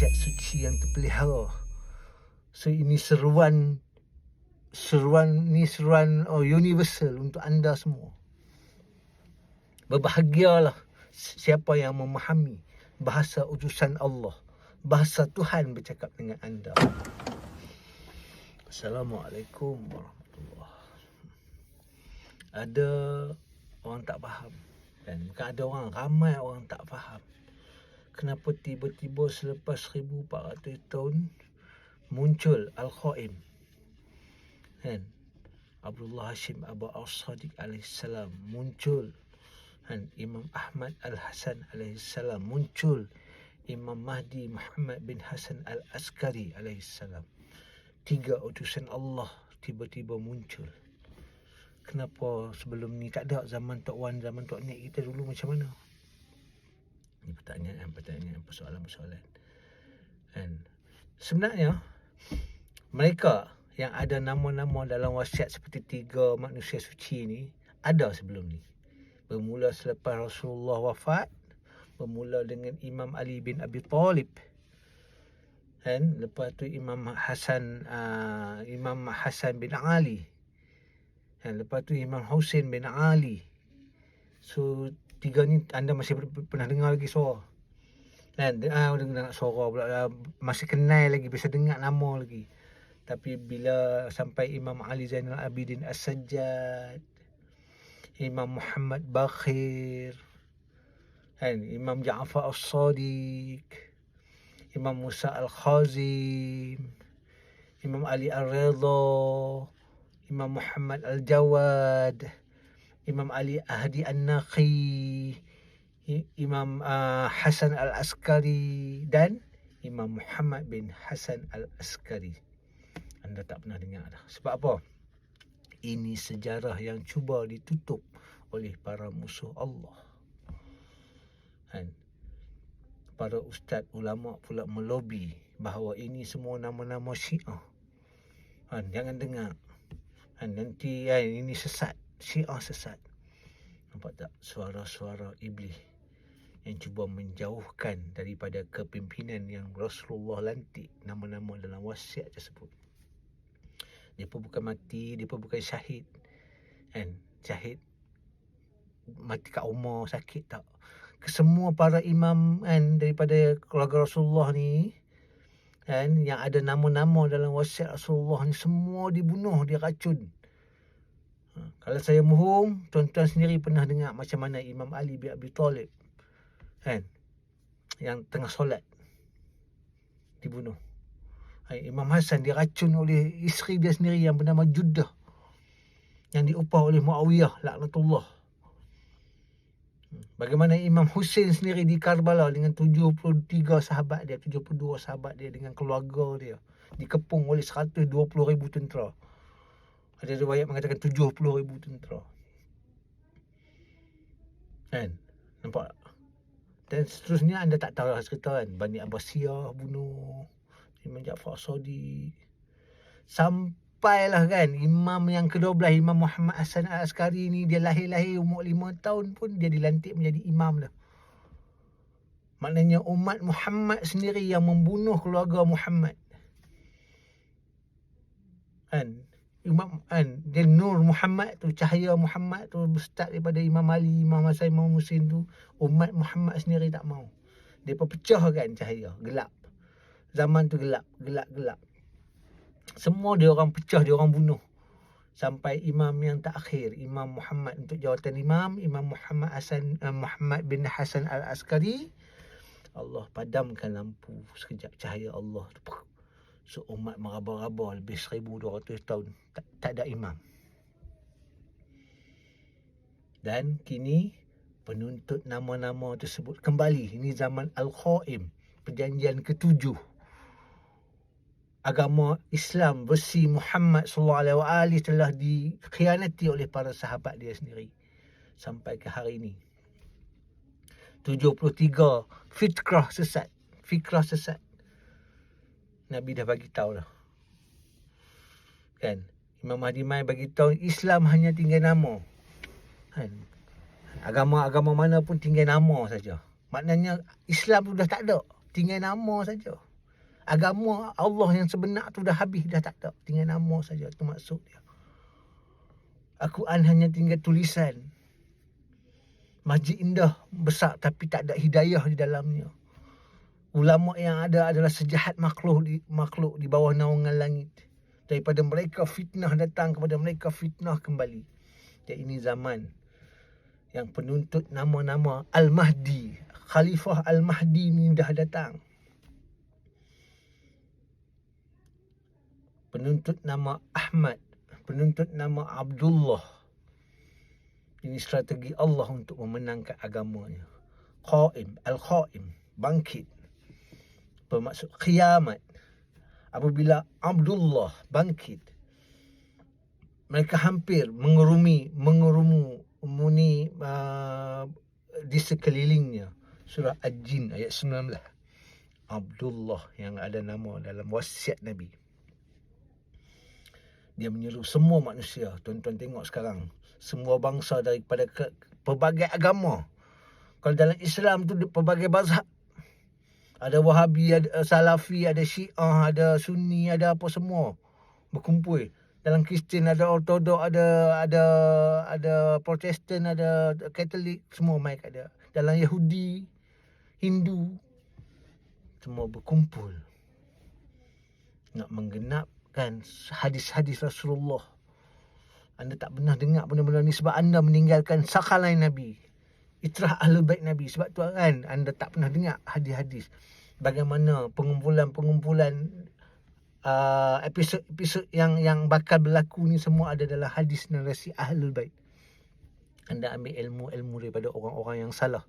wasiat suci yang terpelihara. So ini seruan seruan ni seruan oh, universal untuk anda semua. Berbahagialah siapa yang memahami bahasa utusan Allah, bahasa Tuhan bercakap dengan anda. Assalamualaikum warahmatullahi Ada orang tak faham dan bukan ada orang ramai orang tak faham. Kenapa tiba-tiba selepas 1400 tahun muncul Al-Qaim kan? Abdullah Hashim Abu As-Sadiq alaihissalam muncul. Kan? Imam Ahmad Al-Hasan alaihissalam muncul. Imam Mahdi Muhammad bin Hasan Al-Askari alaihissalam. Tiga utusan Allah tiba-tiba muncul. Kenapa sebelum ni? Tak ada zaman Tok Wan zaman Tok Nik kita dulu macam mana ini pertanyaan pertanyaan persoalan-persoalan kan sebenarnya mereka yang ada nama-nama dalam wasiat seperti tiga manusia suci ni ada sebelum ni. Bermula selepas Rasulullah wafat, bermula dengan Imam Ali bin Abi Talib. Dan lepas tu Imam Hasan uh, Imam Hasan bin Ali. Dan lepas tu Imam Husin bin Ali. So tiga ni anda masih pernah dengar lagi suara. Dan ah uh, dengar suara pula uh, masih kenal lagi bisa dengar nama lagi. Tapi bila sampai Imam Ali Zainal Abidin As-Sajjad, Imam Muhammad Bakhir, kan, Imam Ja'far As-Sadiq, Imam Musa Al-Khazim, Imam Ali Al-Ridha, Imam Muhammad Al-Jawad, Imam Ali Ahdi An-Naqi, Imam uh, Hasan Al-Askari dan Imam Muhammad bin Hasan Al-Askari anda tak pernah dengar dah. Sebab apa? Ini sejarah yang cuba ditutup oleh para musuh Allah. Kan? Para ustaz ulama pula melobi bahawa ini semua nama-nama Syiah. Kan? Jangan dengar. Kan? Nanti kan, ini sesat. Syiah sesat. Nampak tak suara-suara iblis yang cuba menjauhkan daripada kepimpinan yang Rasulullah lantik nama-nama dalam wasiat tersebut. Dia pun bukan mati, dia pun bukan syahid. Kan? Syahid mati kat rumah sakit tak. Kesemua para imam kan daripada keluarga Rasulullah ni kan yang ada nama-nama dalam wasiat Rasulullah ni semua dibunuh, diracun. Ha, kalau saya mohon, tuan-tuan sendiri pernah dengar macam mana Imam Ali bin Abi Talib kan yang tengah solat dibunuh. Imam Hasan diracun oleh isteri dia sendiri yang bernama Judah yang diupah oleh Muawiyah laknatullah. Bagaimana Imam Hussein sendiri di Karbala dengan 73 sahabat dia, 72 sahabat dia dengan keluarga dia dikepung oleh 120 ribu tentera. Ada riwayat mengatakan 70 ribu tentera. Kan? Nampak? Dan seterusnya anda tak tahu cerita kan. Bani Abbasiyah bunuh. Imam Ja'far Sadiq. Sampailah kan imam yang ke-12 Imam Muhammad Hasan Al-Askari ni dia lahir-lahir umur 5 tahun pun dia dilantik menjadi imam dah. Maknanya umat Muhammad sendiri yang membunuh keluarga Muhammad. Kan? Imam kan dia Nur Muhammad tu cahaya Muhammad tu start daripada Imam Ali, Imam Hasan, Imam Husin tu umat Muhammad sendiri tak mau. Dia pecah kan cahaya, gelap zaman tu gelap, gelap, gelap. Semua dia orang pecah, dia orang bunuh. Sampai imam yang tak akhir, Imam Muhammad untuk jawatan imam, Imam Muhammad Hasan uh, Muhammad bin Hasan Al-Askari. Allah padamkan lampu sekejap cahaya Allah tu. So umat meraba-raba lebih 1200 tahun tak, tak ada imam. Dan kini penuntut nama-nama tersebut kembali. Ini zaman Al-Qaim, perjanjian ketujuh agama Islam versi Muhammad sallallahu alaihi telah dikhianati oleh para sahabat dia sendiri sampai ke hari ini. 73 fikrah sesat, fikrah sesat. Nabi dah bagi tahu dah. Kan? Imam Mahdi Mai bagi tahu Islam hanya tinggal nama. Kan? Agama-agama mana pun tinggal nama saja. Maknanya Islam tu dah tak ada, tinggal nama saja. Agama Allah yang sebenar tu dah habis, dah tak ada. Tinggal nama saja, tu maksud dia. Al-Quran hanya tinggal tulisan. Masjid indah, besar tapi tak ada hidayah di dalamnya. Ulama yang ada adalah sejahat makhluk di makhluk di bawah naungan langit. Daripada mereka fitnah datang kepada mereka fitnah kembali. Dan ini zaman yang penuntut nama-nama Al-Mahdi. Khalifah Al-Mahdi ni dah datang. Penuntut nama Ahmad. Penuntut nama Abdullah. Ini strategi Allah untuk memenangkan agamanya. Qaim, Al-Qaim, bangkit. Bermaksud kiamat. Apabila Abdullah bangkit, mereka hampir mengerumi, mengerumu muni uh, di sekelilingnya. Surah Al-Jin ayat 19 Abdullah yang ada nama dalam wasiat Nabi. Dia menyeru semua manusia. Tuan-tuan tengok sekarang semua bangsa daripada ke, pelbagai agama. Kalau dalam Islam tu pelbagai mazhab ada Wahabi, ada Salafi, ada Syiah, ada Sunni, ada apa semua berkumpul dalam Kristian ada Ortodok, ada ada ada Protestan, ada Katolik, semua mai ada. Dalam Yahudi, Hindu semua berkumpul nak menggenapkan hadis-hadis Rasulullah. Anda tak pernah dengar benda-benda ni sebab anda meninggalkan sakalai Nabi. Itrah Ahlul Bait Nabi. Sebab tu kan anda tak pernah dengar hadis-hadis. Bagaimana pengumpulan-pengumpulan uh, episod-episod yang yang bakal berlaku ni semua ada dalam hadis narasi Ahlul Bait. Anda ambil ilmu-ilmu daripada orang-orang yang salah.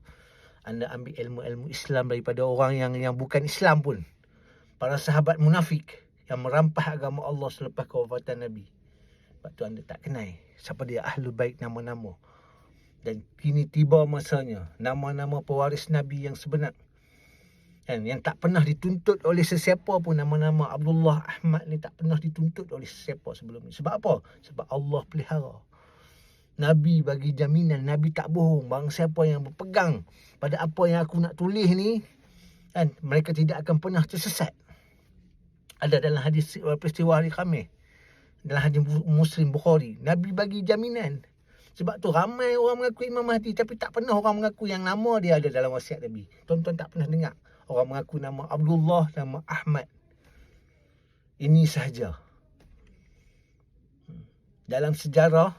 Anda ambil ilmu-ilmu Islam daripada orang yang yang bukan Islam pun. Para sahabat munafik yang merampas agama Allah selepas kewafatan Nabi. Sebab tu anda tak kenal siapa dia Ahlul Bait nama-nama. Dan kini tiba masanya nama-nama pewaris Nabi yang sebenar. Kan yang tak pernah dituntut oleh sesiapa pun nama-nama Abdullah Ahmad ni tak pernah dituntut oleh sesiapa sebelum ni. Sebab apa? Sebab Allah pelihara. Nabi bagi jaminan Nabi tak bohong. Bang siapa yang berpegang pada apa yang aku nak tulis ni kan mereka tidak akan pernah tersesat. Ada dalam hadis peristiwa hari Khamis. Dalam hadis Muslim Bukhari. Nabi bagi jaminan sebab tu ramai orang mengaku Imam Mahdi tapi tak pernah orang mengaku yang nama dia ada dalam wasiat Nabi tuan-tuan tak pernah dengar orang mengaku nama Abdullah, nama Ahmad. Ini sahaja. Dalam sejarah,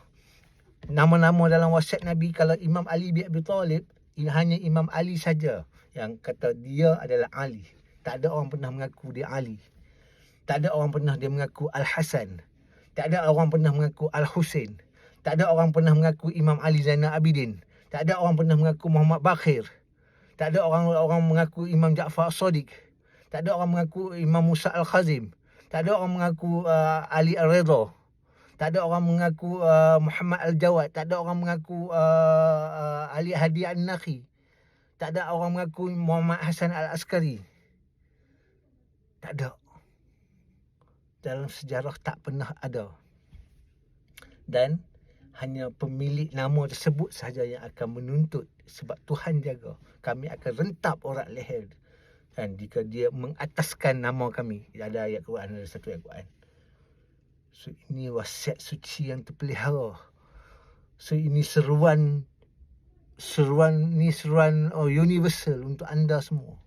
nama-nama dalam wasiat Nabi, kalau Imam Ali bin Abi Talib, hanya Imam Ali saja yang kata dia adalah Ali. Tak ada orang pernah mengaku dia Ali. Tak ada orang pernah dia mengaku Al-Hasan. Tak ada orang pernah mengaku Al-Husain. Tak ada orang pernah mengaku Imam Ali Zainal Abidin. Tak ada orang pernah mengaku Muhammad Bakir. Tak ada orang orang mengaku Imam Ja'far Sadiq. Tak ada orang mengaku Imam Musa Al-Khazim. Tak ada orang mengaku uh, Ali Al-Ridha. Tak ada orang mengaku uh, Muhammad Al-Jawad. Tak ada orang mengaku uh, uh, Ali Hadi Al-Nakhi. Tak ada orang mengaku Muhammad Hasan Al-Askari. Tak ada. Dalam sejarah tak pernah ada. Dan hanya pemilik nama tersebut sahaja yang akan menuntut sebab Tuhan jaga. Kami akan rentap orang leher. Kan jika dia mengataskan nama kami. Ada ayat Quran ada satu ayat Quran. So ini wasiat suci yang terpelihara. So ini seruan seruan ni seruan oh, universal untuk anda semua.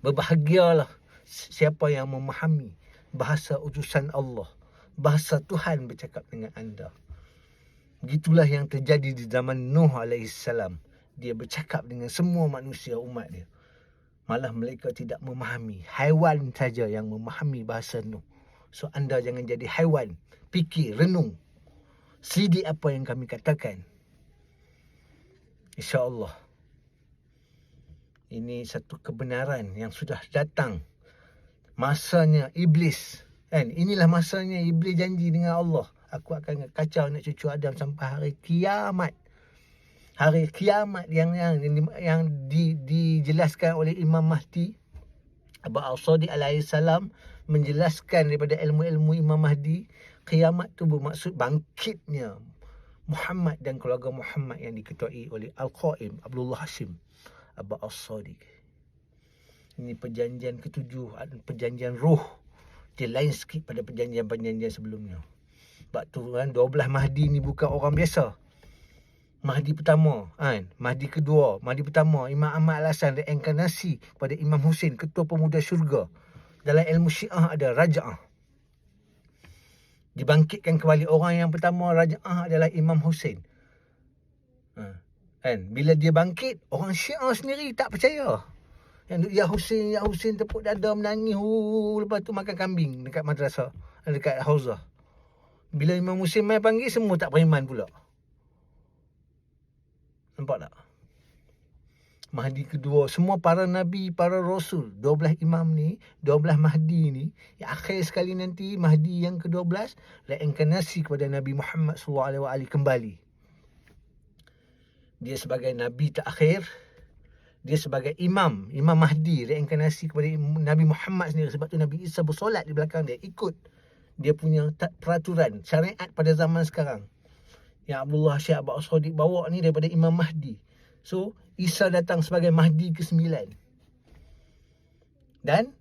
Berbahagialah siapa yang memahami bahasa utusan Allah bahasa Tuhan bercakap dengan anda. Begitulah yang terjadi di zaman Nuh AS. Dia bercakap dengan semua manusia umat dia. Malah mereka tidak memahami. Haiwan saja yang memahami bahasa Nuh. So anda jangan jadi haiwan. Fikir, renung. Sidi apa yang kami katakan. InsyaAllah. Ini satu kebenaran yang sudah datang. Masanya iblis Kan? Inilah masanya iblis janji dengan Allah. Aku akan kacau anak cucu Adam sampai hari kiamat. Hari kiamat yang yang yang di, dijelaskan oleh Imam Mahdi Abu Al-Sadiq alaihi salam menjelaskan daripada ilmu-ilmu Imam Mahdi kiamat tu bermaksud bangkitnya Muhammad dan keluarga Muhammad yang diketuai oleh Al-Qaim Abdullah Hashim Abu Al-Sadiq. Ini perjanjian ketujuh, perjanjian roh. Dia lain sikit pada perjanjian-perjanjian sebelumnya. Sebab tu kan 12 Mahdi ni bukan orang biasa. Mahdi pertama, kan? Mahdi kedua, Mahdi pertama, Imam Ahmad Al-Hasan reinkarnasi kepada Imam Hussein, ketua pemuda syurga. Dalam ilmu Syiah ada raja'ah. Dibangkitkan kembali orang yang pertama raja'ah adalah Imam Hussein. Ha. Kan? Bila dia bangkit, orang Syiah sendiri tak percaya. Yang Ya Hussein, Ya Hussein tepuk dada menangis. Hu, lepas tu makan kambing dekat madrasah. Dekat Hauzah. Bila Imam Hussein mai panggil, semua tak beriman pula. Nampak tak? Mahdi kedua, semua para nabi, para rasul, 12 imam ni, 12 Mahdi ni, yang akhir sekali nanti Mahdi yang ke-12 reinkarnasi kepada Nabi Muhammad wasallam kembali. Dia sebagai nabi terakhir, dia sebagai imam, Imam Mahdi reinkarnasi kepada Nabi Muhammad sendiri sebab tu Nabi Isa bersolat di belakang dia ikut dia punya peraturan syariat pada zaman sekarang yang Abdullah Syekh Abad Sadiq bawa ni daripada Imam Mahdi. So, Isa datang sebagai Mahdi ke-9. Dan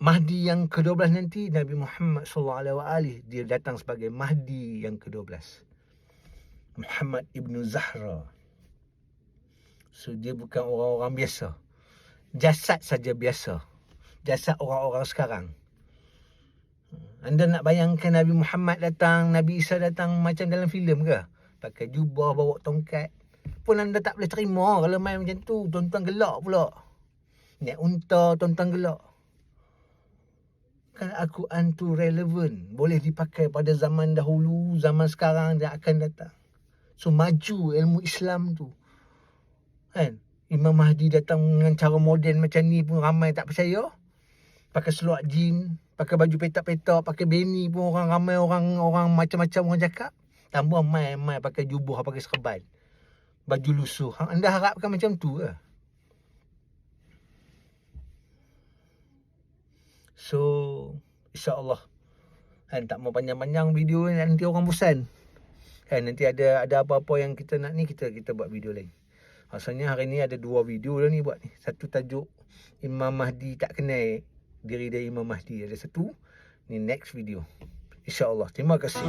Mahdi yang ke-12 nanti Nabi Muhammad sallallahu alaihi wasallam dia datang sebagai Mahdi yang ke-12. Muhammad ibnu Zahra. So dia bukan orang-orang biasa. Jasad saja biasa. Jasad orang-orang sekarang. Anda nak bayangkan Nabi Muhammad datang, Nabi Isa datang macam dalam filem ke? Pakai jubah, bawa tongkat. Pun anda tak boleh terima kalau main macam tu. Tuan-tuan gelak pula. Naik unta, tuan-tuan gelak. Kan Al-Quran tu relevan. Boleh dipakai pada zaman dahulu, zaman sekarang dan akan datang. So maju ilmu Islam tu. Kan? Imam Mahdi datang dengan cara moden macam ni pun ramai tak percaya. Pakai seluar jin, pakai baju petak-petak, pakai beni pun orang ramai orang orang macam-macam orang cakap. Tambah mai-mai pakai jubah, pakai serban. Baju lusuh. Ha, anda harapkan macam tu ke? So, insya-Allah. Kan tak mau panjang-panjang video ni nanti orang bosan. Kan nanti ada ada apa-apa yang kita nak ni kita kita buat video lain. Maksudnya hari ni ada dua video dah ni buat ni. Satu tajuk Imam Mahdi tak kenal. Diri dari Imam Mahdi. Ada satu ni next video. Insyaallah. Terima kasih